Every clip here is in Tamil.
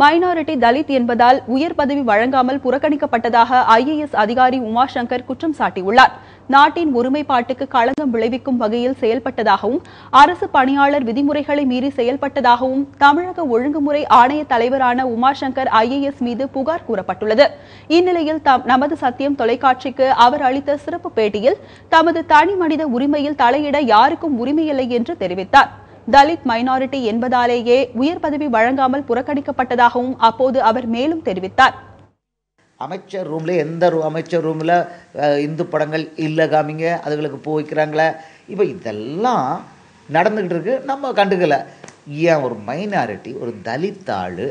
மைனாரிட்டி தலித் என்பதால் உயர் பதவி வழங்காமல் புறக்கணிக்கப்பட்டதாக ஐஏஎஸ் அதிகாரி உமாசங்கர் குற்றம் சாட்டியுள்ளார். நாட்டின் ஒருமைப்பாட்டுக்கு களங்கம் விளைவிக்கும் வகையில் செயல்பட்டதாகவும் அரசு பணியாளர் விதிமுறைகளை மீறி செயல்பட்டதாகவும் தமிழக ஒழுங்குமுறை ஆணைய தலைவரான உமாசங்கர் ஐஏஎஸ் மீது புகார் கூறப்பட்டுள்ளது. இந்நிலையில் நமது சத்தியம் தொலைக்காட்சிக்கு அவர் அளித்த சிறப்பு பேட்டியில் தமது தனி மனித உரிமையில் தலையிட யாருக்கும் உரிமையில்லை என்று தெரிவித்தார். தலித் மைனாரிட்டி என்பதாலேயே உயர் பதவி வழங்காமல் புறக்கணிக்கப்பட்டதாகவும் அப்போது அவர் மேலும் தெரிவித்தார். அமைச்சர் ரூமில் எந்த ரூ அமைச்சர் ரூமில் இந்து படங்கள் இல்லை காமிங்க அதுகளுக்கு போய்க்கிறாங்களே இப்போ இதெல்லாம் நடந்துக்கிட்டு இருக்கு. நம்ம கண்டுக்கல. ஏன் ஒரு மைனாரிட்டி ஒரு தலித் ஆள்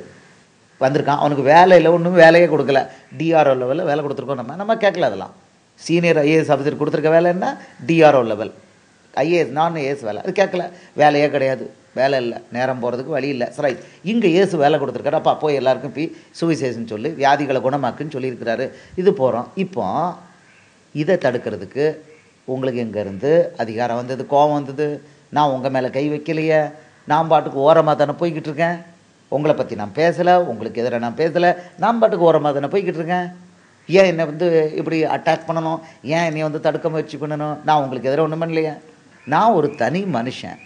வந்திருக்கான்? அவனுக்கு வேலையில் ஒன்றும் வேலையே கொடுக்கல. டிஆர்ஓ லெவலில் வேலை கொடுத்துருக்கோம் நம்ம. நம்ம கேட்கல அதெல்லாம். சீனியர் ஐஏஎஸ் ஆஃபீஸர் கொடுத்துருக்க வேலை என்ன? டிஆர்ஓ லெவல் ஐஏஎஸ் நான் ஏஎஸ் வேலை. அது கேட்கல. வேலையே கிடையாது. வேலை இல்லை. நேரம் போகிறதுக்கு வழி இல்லை. சரி இங்கே ஏசு வேலை கொடுத்துருக்காரு. அப்பா போய் எல்லாருக்கும் போய் சுவிசேஷன் சொல்லி வியாதிகளை குணமாக்குன்னு சொல்லியிருக்கிறாரு. இது போகிறோம் இப்போ இதை தடுக்கிறதுக்கு உங்களுக்கு எங்கேருந்து அதிகாரம் வந்தது? கோபம் வந்தது? நான் உங்கள் மேலே கை வைக்கலையே. நான் பாட்டுக்கு ஓரமாக தானே போய்கிட்டு இருக்கேன். உங்களை பற்றி நான் பேசலை. உங்களுக்கு எதிராக நான் பேசலை. நான் பாட்டுக்கு ஓரமாக தானே போய்கிட்டு இருக்கேன். ஏன் என்னை வந்து இப்படி அட்டாக் பண்ணணும்? ஏன் என்னை வந்து தடுக்க முயற்சி பண்ணணும்? நான் உங்களுக்கு எதிராக ஒன்றும் பண்ணலையே. நான் ஒரு தனி மனுஷன்.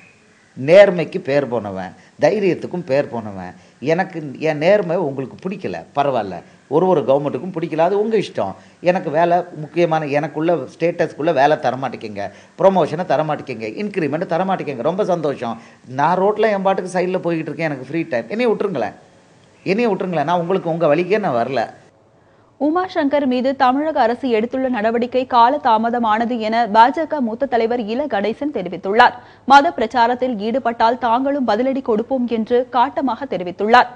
நேர்மைக்கு பேர் போனவன். தைரியத்துக்கும் பேர் போனவன். எனக்கு என் நேர்மை உங்களுக்கு பிடிக்கல. பரவாயில்ல. ஒரு ஒரு கவர்மெண்ட்டுக்கும் பிடிக்கல. அது உங்கள் இஷ்டம். எனக்கு வேலை முக்கியமான எனக்குள்ள ஸ்டேட்டஸ்க்குள்ளே வேலை தரமாட்டேங்க ப்ரொமோஷனை தரமாட்டேங்க இன்க்ரிமெண்ட் தரமாட்டேங்க ரொம்ப சந்தோஷம். நான் ரோட்டில் என் பாட்டுக்கு சைடில் போய்கிட்டு இருக்கேன். எனக்கு ஃப்ரீ டைம் என்னைய விட்டுருங்களேன். என்னைய விட்டுருங்களேன். நான் உங்களுக்கு உங்கள் வழிக்கே நான் வரல. உமாசங்கர் மீது தமிழக அரசு எடுத்துள்ள நடவடிக்கை கால தாமதமானது என பாஜக மூத்த தலைவர் இல கணேசன் தெரிவித்துள்ளார். மத பிரச்சாரத்தில் ஈடுபட்டால் தாங்களும் பதிலடி கொடுப்போம் என்று காட்டமாக தெரிவித்துள்ளார்.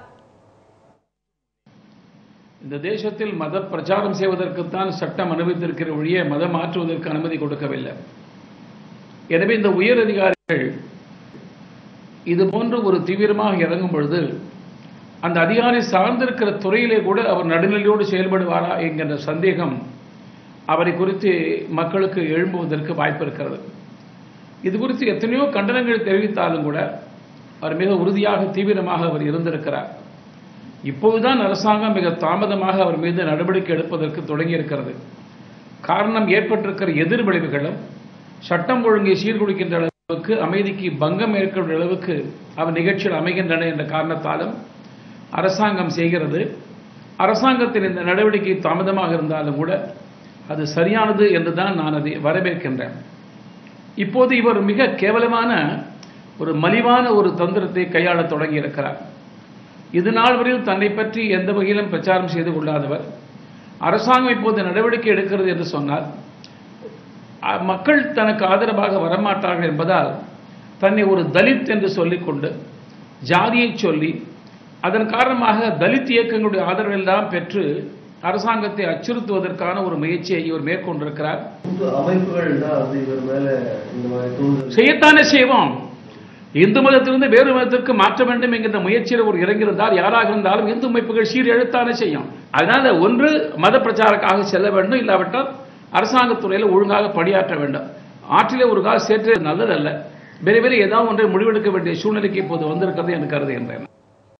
இந்த தேசத்தில் மத பிரச்சாரம் செய்வதற்குத்தான் சட்டம் அனுமதித்திருக்கிற ஒழிய மதம் மாற்றுவதற்கு அனுமதி கொடுக்கவில்லை. எனவே இந்த உயர் அதிகாரிகள் இது போன்று ஒரு தீவிரமாக இறங்கும் பொழுது அந்த அதிகாரி சார்ந்திருக்கிற துறையிலே கூட அவர் நடுநிலையோடு செயல்படுவாரா என்கின்ற சந்தேகம் அவரை குறித்து மக்களுக்கு எழும்புவதற்கு வாய்ப்பு இருக்கிறது. இது குறித்து எத்தனையோ கண்டனங்கள் தெரிவித்தாலும் கூட அவர் மிக உறுதியாக தீவிரமாக அவர் இருந்திருக்கிறார். இப்போதுதான் அரசாங்கம் மிக தாமதமாக அவர் மீது நடவடிக்கை எடுப்பதற்கு தொடங்கியிருக்கிறது. காரணம் ஏற்பட்டிருக்கிற எதிர் விளைவுகளும் சட்டம் ஒழுங்கை சீர்குலைக்கின்ற அளவுக்கு அமைதிக்கு பங்கம் ஏற்படுற அளவுக்கு அவர் நிகழ்ச்சிகள் அமைகின்றன என்ற காரணத்தாலும் அரசாங்கம் செய்கிறது. அரசாங்கத்தின் இந்த நடவடிக்கை தாமதமாக இருந்தாலும் கூட அது சரியானது என்று தான் நான் அதை வரவேற்கின்றேன். இப்போது இவர் மிக கேவலமான ஒரு மலிவான ஒரு தந்திரத்தை கையாளத் தொடங்கி இருக்கிறார் இது நாள் வரையில் தன்னை பற்றி எந்த வகையிலும் பிரச்சாரம் செய்து கொள்ளாதவர். அரசாங்கம் இப்போது நடவடிக்கை எடுக்கிறது என்று சொன்னால் மக்கள் தனக்கு ஆதரவாக வரமாட்டார்கள் என்பதால் தன்னை ஒரு தலித் என்று சொல்லிக்கொண்டு ஜாதியை சொல்லி அதன் காரணமாக தலித் இயக்கங்களுடைய ஆதரவு எல்லாம் பெற்று அரசாங்கத்தை அச்சுறுத்துவதற்கான ஒரு முயற்சியை இவர் மேற்கொண்டிருக்கிறார். செய்யத்தானே செய்வோம். இந்து மதத்திலிருந்து வேறு மதத்திற்கு மாற்ற வேண்டும் என்கிற முயற்சியில் ஒரு இறங்கியிருந்தால் யாராக இருந்தாலும் இந்து அமைப்புகள் சீரெழுத்தானே செய்யும். அதனால ஒன்று மத பிரச்சாரக்காக செல்ல வேண்டும். இல்லாவிட்டால் அரசாங்கத்துறையில் ஒழுங்காக பணியாற்ற வேண்டும். ஆற்றிலே ஒரு கால் சேர்த்து நல்லதல்ல. விரைவில் ஏதாவது ஒன்றை முடிவெடுக்க வேண்டிய சூழ்நிலைக்கு இப்போது வந்திருக்கிறது என்று கருதுகின்றேன்.